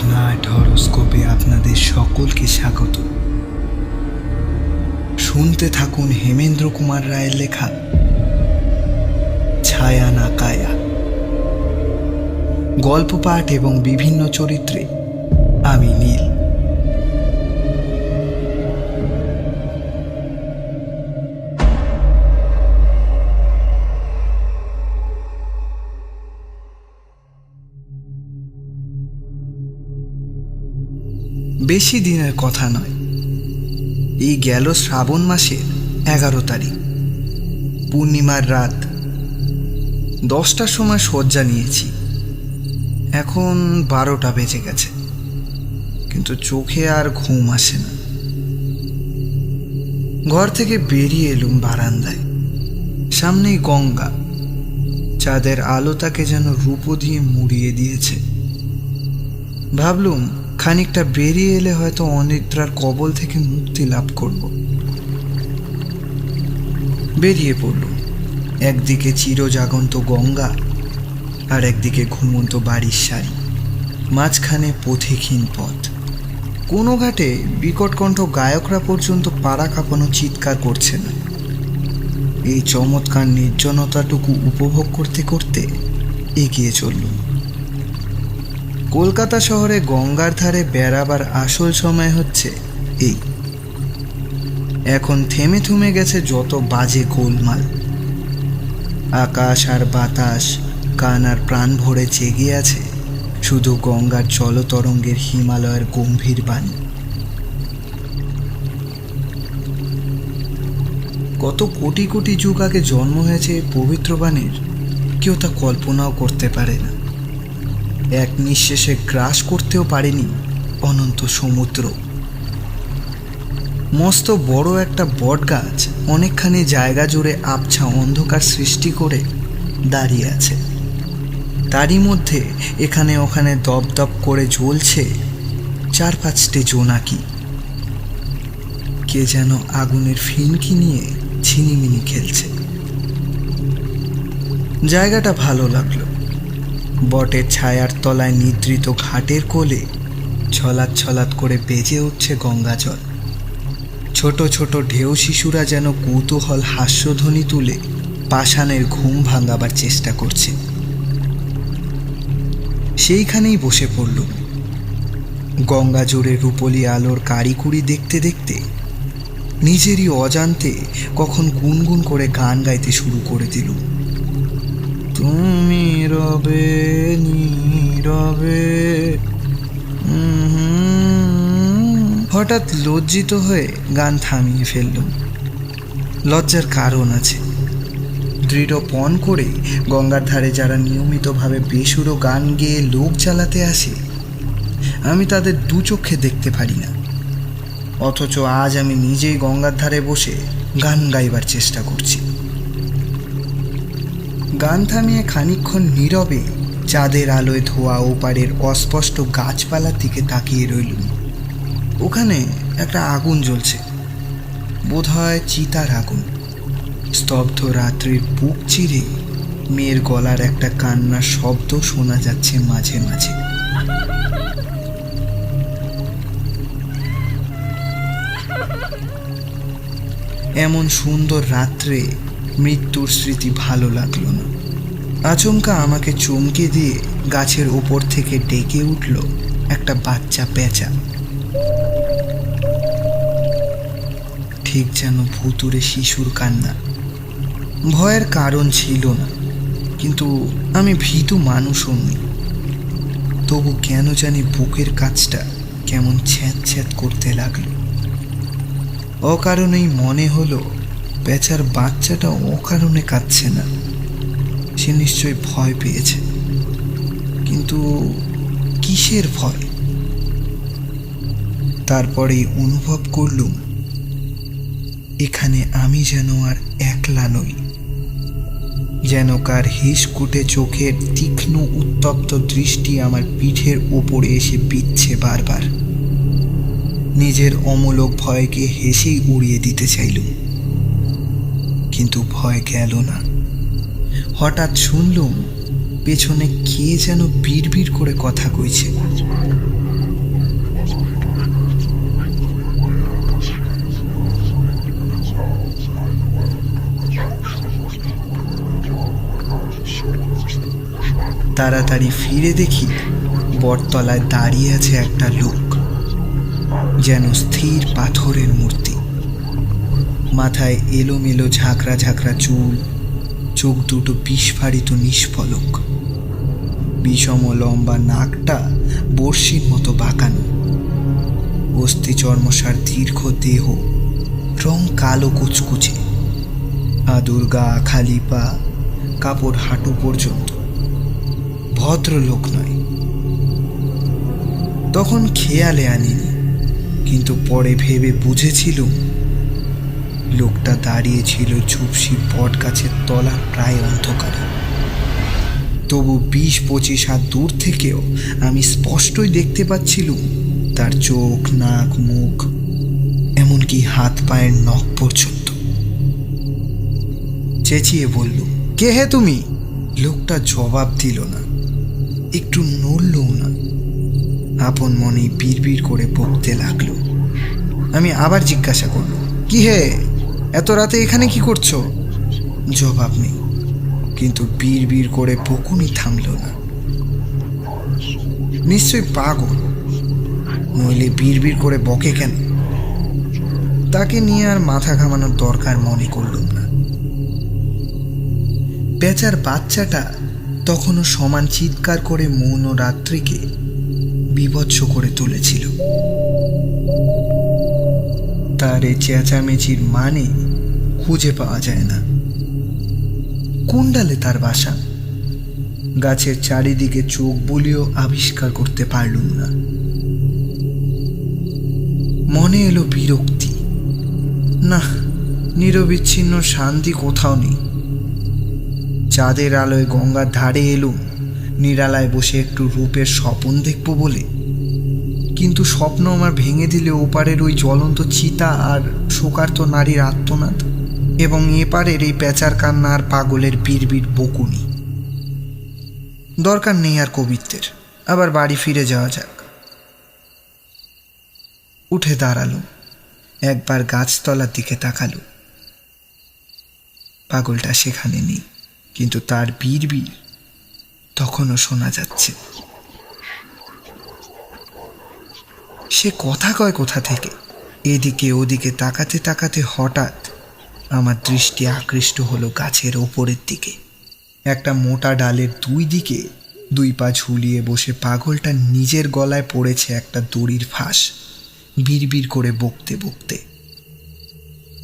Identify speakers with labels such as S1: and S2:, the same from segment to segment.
S1: Night হরোস্কোপে আপনাদের সকলকে স্বাগত। শুনতে থাকুন হেমেন্দ্র কুমার রায়ের লেখা, ছায়া না কায়া। গল্প পাঠ এবং বিভিন্ন চরিত্রে আমি নীল। বেশি দিনের কথা নয়। এই গেল শ্রাবণ মাসের এগারো তারিখ। পূর্ণিমার রাত। দশটার সময় শয্যা নিয়েছি। এখন বারোটা বেজে গেছে। কিন্তু চোখে আর ঘুম আসে না। ঘর থেকে বেরিয়ে এলুম বারান্দায়। সামনেই গঙ্গা, চাঁদের আলো তাকে যেন রূপো দিয়ে মুড়িয়ে দিয়েছে। ভাবলুম খানিকটা বেরিয়ে এলে হয়তো অনিদ্রার কবল থেকে মুক্তি লাভ করব। বেরিয়ে পড়ল। একদিকে চিরজাগন্ত গঙ্গা আর একদিকে ঘুমন্ত বাড়ির সারি। মাঝখানে পথিকহীন পথ। কোনো ঘাটে বিকটকণ্ঠ গায়করা পর্যন্ত পাড়া কাঁপানো চিৎকার করছে না। এই চমৎকার নির্জনতাটুকু উপভোগ করতে করতে এগিয়ে চললুম। কলকাতা শহরে গঙ্গার ধারে বেড়াবার আসল সময় হচ্ছে এই। এখন থেমে থুমে গেছে যত বাজে গোলমাল। আকাশ আর বাতাস, কান আর প্রাণ ভরে জেগে আছে শুধু গঙ্গার জলতরঙ্গের হিমালয়ের গম্ভীর বাণী। কত কোটি কোটি যুগ আগে জন্ম হয়েছে পবিত্র বাণীর, কেউ তা কল্পনাও করতে পারে না। এক নিঃশেষে গ্রাস করতেও পারেনি অনন্ত সমুদ্র। মস্ত বড় একটা বট গাছ অনেকখানি জায়গা জুড়ে আবছা অন্ধকার সৃষ্টি করে দাঁড়িয়ে আছে। তারই মধ্যে এখানে ওখানে দপ দপ করে জ্বলছে চার পাঁচটি জোনাকি। কে যেন আগুনের ফিনকি নিয়ে ছিনিমিনি খেলছে। জায়গাটা ভালো লাগল। বটের ছায়ার তলায় নিদ্রিত ঘাটের কোলে ছলাৎ ছলাৎ করে বেজে উঠছে গঙ্গা জল ছোট ছোট ঢেউ শিশুরা যেন কৌতূহল হাস্যধ্বনি তুলে পাষাণের ঘুম ভাঙাবার চেষ্টা করছে। সেইখানেই বসে পড়ল। গঙ্গা জোরে রূপলি আলোর কারিকুরি দেখতে দেখতে নিজেরই অজান্তে কখন গুনগুন করে গান গাইতে শুরু করে দিলুম তুমি রবে হঠাৎ লজ্জিত হয়ে গান থামিয়ে ফেললুম লজ্জার কারণ আছে। দৃঢ় পণ করে গঙ্গার ধারে যারা নিয়মিতভাবে বেসুরো গান গেয়ে লোক চালাতে আসে, আমি তাদের দু চোখে দেখতে পারি না। অথচ আজ আমি নিজেই গঙ্গার ধারে বসে গান গাইবার চেষ্টা করছি। গান থামিয়ে খানিকক্ষণ নীরবে চাঁদের আলোয় ধোয়া ওপারের অস্পষ্ট গাছপালার দিকে তাকিয়ে রইলুম। ওখানে একটা আগুন জ্বলছে। বোধ হয় চিতার আগুন। স্তব্ধ রাত্রির বুক চিরে মেয়ের গলার একটা কান্নার শব্দ শোনা যাচ্ছে মাঝে মাঝে। এমন সুন্দর রাত্রে মৃত্যুর স্মৃতি ভালো লাগল না। আচমকা আমাকে চমকে দিয়ে গাছের ওপর থেকে ডেকে উঠল একটা বাচ্চা পেঁচা ঠিক যেন ভুতুরে শিশুর কান্না। ভয়ের কারণ ছিল না, কিন্তু আমি ভীতু মানুষও নই। তবু কেন জানি বুকের কাজটা কেমন ছ্যাঁত ছ্যাঁত করতে লাগল। অকারণেই মনে হলো পেঁচার বাচ্চাটা অকারণে কাঁদছে না। সে নিশ্চয় ভয় পেয়েছে। কিন্তু কিসের ভয়? তারপরেই অনুভব করলুম এখানে আমি যেন আর একলা নই। যেন কার হিসকুটে চোখের তীক্ষ্ণ উত্তপ্ত দৃষ্টি আমার পিঠের ওপরে এসে বিচ্ছে বারবার। নিজের অমূলক ভয়কে হেসেই উড়িয়ে দিতে চাইলুম। কিন্তু ভয় গেল না। হঠাৎ শুনলুম, পেছনে কে যেন বিড়বিড় করে কথা কইছে। তাড়াতাড়ি ফিরে দেখি বটতলায় দাঁড়িয়ে আছে একটা লোক, যেন স্থির পাথরের মূর্তি। মাথায় এলোমেলো ঝাঁকড়া ঝাঁকড়া চুল, চোখ দুটো বিস্ফারিত নিষ্ফলক। বিষম লম্বা নাকটা বর্ষির মতো বাঁকানো। অস্থি চর্মসার দীর্ঘ দেহ, রং কালো কুচকুচে। আদুর গা খালি পা, কাপড় হাঁটু পর্যন্ত। ভদ্রলোক নয়। তখন খেয়ালে আনিনি, কিন্তু পরে ভেবে বুঝেছিলুম লোকটা দাঁড়িয়েছিল ঝুপসি বট গাছের তলা প্রায় অন্ধকারে। তবু বিশ, পঁচিশ হাত দূর থেকেও আমি স্পষ্টই দেখতে পাচ্ছিলুম তার চোখ, নাক, মুখ, এমনকি হাত পায়ের নখ পর্যন্ত। চেঁচিয়ে বলল, কে হে তুমি? লোকটা জবাব দিল না। একটু নড়লও না। আপন মনে বিড়বিড় করে বকতে লাগল। আমি আবার জিজ্ঞাসা করল, কি হে, এত রাতে এখানে কি করছ? জবাব নেই, কিন্তু বীর করে বকুনি থামল না। নিশ্চয় পাগল, নইলে বীর করে বকে কেন? তাকে নিয়ে আর মাথা ঘামানোর দরকার মনে করলুম না। বেচার বাচ্চাটা তখনও সমান চিৎকার করে মৌন রাত্রিকে বিভৎস করে তুলেছিল। তার এ চেঁচামেচির মানে খুঁজে পাওয়া যায় না। কোন ডালে তার বাসা। গাছের চারিদিকে চোখ বলিও আবিষ্কার করতে পারলুম না। মনে এলো বিরক্তি। না নিরবিচ্ছিন্ন শান্তি কোথাও নেই। চাঁদের আলোয় গঙ্গার ধারে এলুম, নিরালায় বসে একটু রূপের স্বপন দেখব বলে। কিন্তু স্বপ্ন আমার ভেঙে দিলে ওপারের ওই জ্বলন্ত চিতা আর শোকার্ত নারীর আত্মনাদ এবং এপারের এই পেঁচার কান্না আর পাগলের বিড়বিড় বকুনি। দরকার নেই আর কবিত্বের, আবার বাড়ি ফিরে যাওয়া যাক। উঠে দাঁড়াল একবার গাছতলার দিকে তাকালো পাগলটা সেখানে নেই। কিন্তু তার বীর তখনও শোনা যাচ্ছে। সে কথা কয় কোথা থেকে? এদিকে ওদিকে তাকাতে তাকাতে হঠাৎ আমার দৃষ্টি আকৃষ্ট হলো গাছের ওপরের দিকে। একটা মোটা ডালের দুই দিকে দুই পা ঝুলিয়ে বসে পাগলটা নিজের গলায় পড়েছে একটা দড়ির ফাঁস বিড়বিড় করে বকতে বকতে।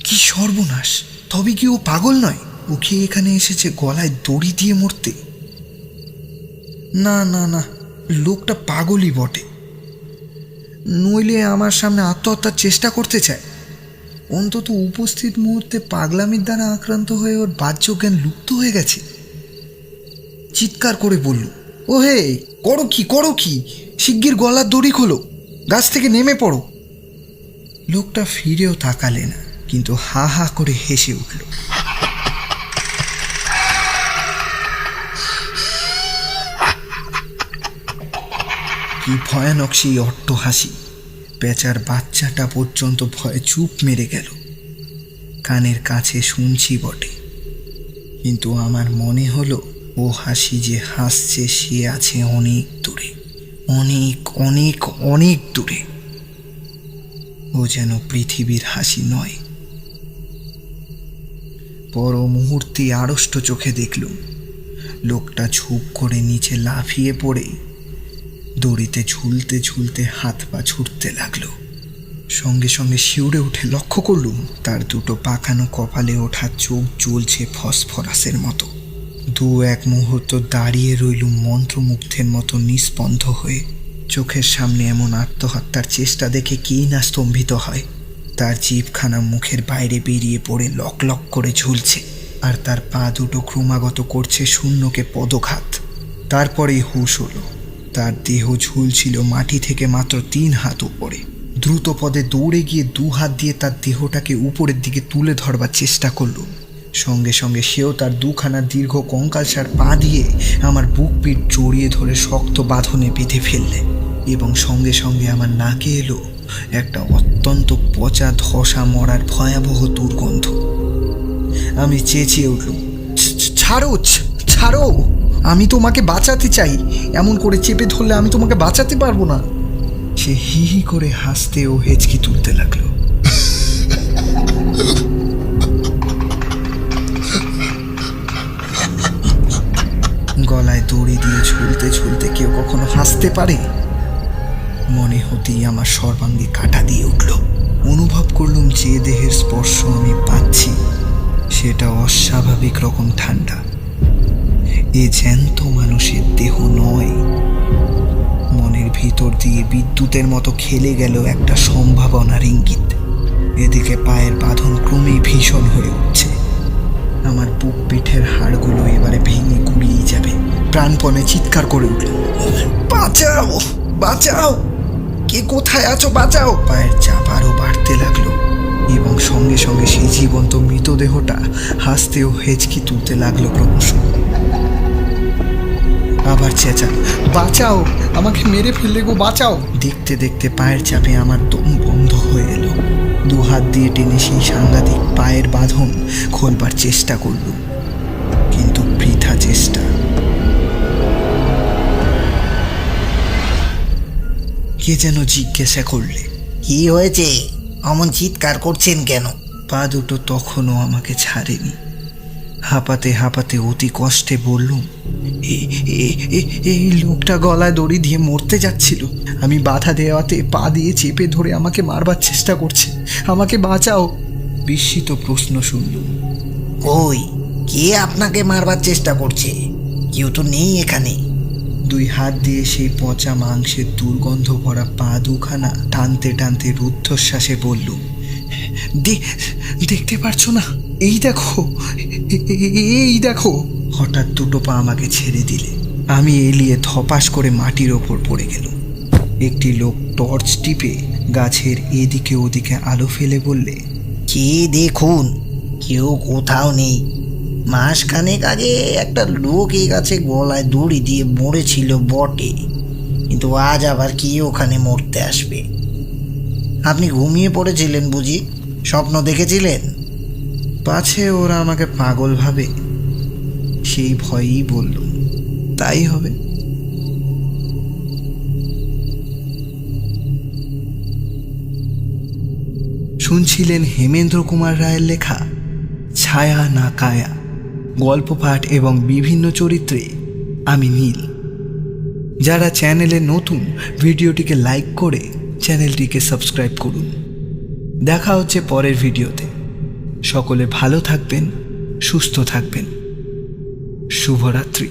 S1: কি সর্বনাশ, তবে কি ও পাগল নয়? ওকে এখানে এসেছে গলায় দড়ি দিয়ে মরতে? না না না, লোকটা পাগলই বটে। নইলে আমার সামনে আত্মহত্যার চেষ্টা করতে চায়। অন্তত উপস্থিত মুহূর্তে পাগলামির দ্বারা আক্রান্ত হয়ে ওর বাহ্য জ্ঞান লুপ্ত হয়ে গেছে। চিৎকার করে বলল ও হে করো কি করো কি? শিগগির গলার দড়ি খোলো, গাছ থেকে নেমে পড়ো। লোকটা ফিরেও তাকালে না, কিন্তু হা হা করে হেসে উঠল। কি ভয়ানক সেই অট্ট হাসি। পেঁচার বাচ্চাটা পর্যন্ত ভয়ে চুপ মেরে গেল। কানের কাছে শুনছি বটে। কিন্তু আমার মনে হলো, ও হাসি যে হাসছে সে আছে অনেক দূরে। অনেক অনেক অনেক দূরে। ও যেন পৃথিবীর হাসি নয়। পর মুহূর্তে আড়ষ্ট চোখে দেখলুম, লোকটা ঝুপ করে নিচে লাফিয়ে পড়ে দড়িতে ঝুলতে ঝুলতে হাত পা ছুটতে লাগল। সঙ্গে সঙ্গে শিউরে উঠে লক্ষ্য করলুম, তার দুটো পাকানো কপালে ওঠা চোখ জ্বলছে ফসফরাসের মতো। দু এক মুহূর্ত দাঁড়িয়ে রইলুম মন্ত্রমুগ্ধের মতো নিস্পন্ধ হয়ে। চোখের সামনে এমন আত্মহত্যার চেষ্টা দেখে কেই না স্তম্ভিত হয়। তার জিভখানা মুখের বাইরে বেরিয়ে পড়ে লক লক করে ঝুলছে, আর তার পা দুটো ক্রমাগত করছে শূন্যকে পদঘাত। তারপরেই হুশ হলো। তার দেহ ঝুলছিল মাটি থেকে মাত্র তিন হাত উপরে। দ্রুত পদে দৌড়ে গিয়ে দু হাত দিয়ে তার দেহটাকে উপরের দিকে তুলে ধরবার চেষ্টা করল। সঙ্গে সঙ্গে সেও তার দুখানা দীর্ঘ কঙ্কালসার পা দিয়ে আমার বুক পিঠ জড়িয়ে ধরে শক্ত বাঁধনে বেঁধে ফেললে এবং সঙ্গে সঙ্গে আমার নাকে এলো একটা অত্যন্ত পচা ধসা মরার ভয়াবহ দুর্গন্ধ। আমি চেঁচিয়ে উঠল ছাড়ো ছাড়ো! আমি তোমাকে বাঁচাতে চাই। এমন করে চেপে ধরলে আমি তোমাকে বাঁচাতে পারব না। সে হি হি করে হাসতে ও হেঁচকি তুলতে লাগল। গলায় দড়ি দিয়ে ঝুলতে ঝুলতে কেউ কখনো হাসতে পারে। মনে হতেই আমার সর্বাঙ্গে কাটা দিয়ে উঠল। অনুভব করলুম যে দেহের স্পর্শ আমি পাচ্ছি। সেটা অস্বাভাবিক রকম ঠান্ডা। এ জ্যান্ত মানুষের দেহ নয়। মনের ভিতর দিয়ে বিদ্যুতের মতো খেলে গেল একটা সম্ভাবনার ইঙ্গিত। এদিকে পায়ের বাঁধন ক্রমেই ভীষণ হয়ে উঠছে। আমার বুক পিঠের হাড়গুলো এবারে ভেঙে গুড়িয়ে যাবে। প্রাণপণে চিৎকার করে উঠল, বাঁচাও বাঁচাও! কে কোথায় আছো, বাঁচাও! পায়ের চাপ আরও বাড়তে লাগল এবং সঙ্গে সঙ্গে সেই জীবন্ত মৃতদেহটা হাসতে ও হেঁচকি তুলতে লাগল ক্রমশ। আবার চেঁচা বাঁচাও, আমাকে মেরে ফেললে গো, বাঁচাও। দেখতে দেখতে পায়ের চাপে আমার দম বন্ধ হয়ে এলো। দু হাত দিয়ে টেনে সেই সাংঘাতিক পায়ের বাঁধন খোলবার চেষ্টা করল, কিন্তু বৃথা চেষ্টা। কে যেন জিজ্ঞাসা করলে,
S2: কি হয়েছে? অমন চিৎকার করছেন কেন?
S1: পা দুটো তখনও আমাকে ছাড়েনি। হাঁপাতে হাঁপাতে অতি কষ্টে বললুম "এ- এ- এ- এই লোকটা গলায় দড়ি দিয়ে মরতে যাচ্ছিল। আমি বাধা দেওয়াতে পা দিয়ে চেপে ধরে আমাকে মারবার চেষ্টা করছে। আমাকে বাঁচাও। বিস্মিত প্রশ্ন শুনলুম।
S2: ওই কে আপনাকে মারবার চেষ্টা করছে? কেউ তো নেই এখানে।
S1: দুই হাত দিয়ে সেই পচা মাংসের দুর্গন্ধ ভরা পা দুখানা টানতে টানতে রুদ্ধশ্বাসে বললুম "দে- দেখতে পারছ না? এই দেখো। এই দেখো। হঠাৎ দুটো পা আমাকে ছেড়ে দিলে। আমি এলিয়ে ধপাস করে মাটির ওপর পড়ে গেলুম। একটি লোক টর্চ টিপে গাছের এদিকে ওদিকে আলো ফেলে বললে,
S2: কে দেখুন? কেউ কোথাও নেই। মাসখানেক আগে একটা লোক এই গাছে গলায় দড়ি দিয়ে মরেছিল বটে। কিন্তু আজ আবার কি ওখানে মরতে আসবে? আপনি ঘুমিয়ে পড়েছিলেন বুঝি? স্বপ্ন দেখেছিলেন?
S1: পাছে ওরা আমাকে পাগল ভাবে। সেই ভয়েই বলল, তাই হবে। শুনছিলেন হেমেন্দ্র কুমার রায়ের লেখা, ছায়া না কায়া। গল্প পাঠ এবং বিভিন্ন চরিত্রে আমি নীল। যারা চ্যানেলে নতুন, ভিডিওটিকে লাইক করে চ্যানেলটিকে সাবস্ক্রাইব করুন। দেখা হচ্ছে পরের ভিডিওতে। সকলে ভালো থাকবেন সুস্থ থাকবেন। শুভরাত্রি।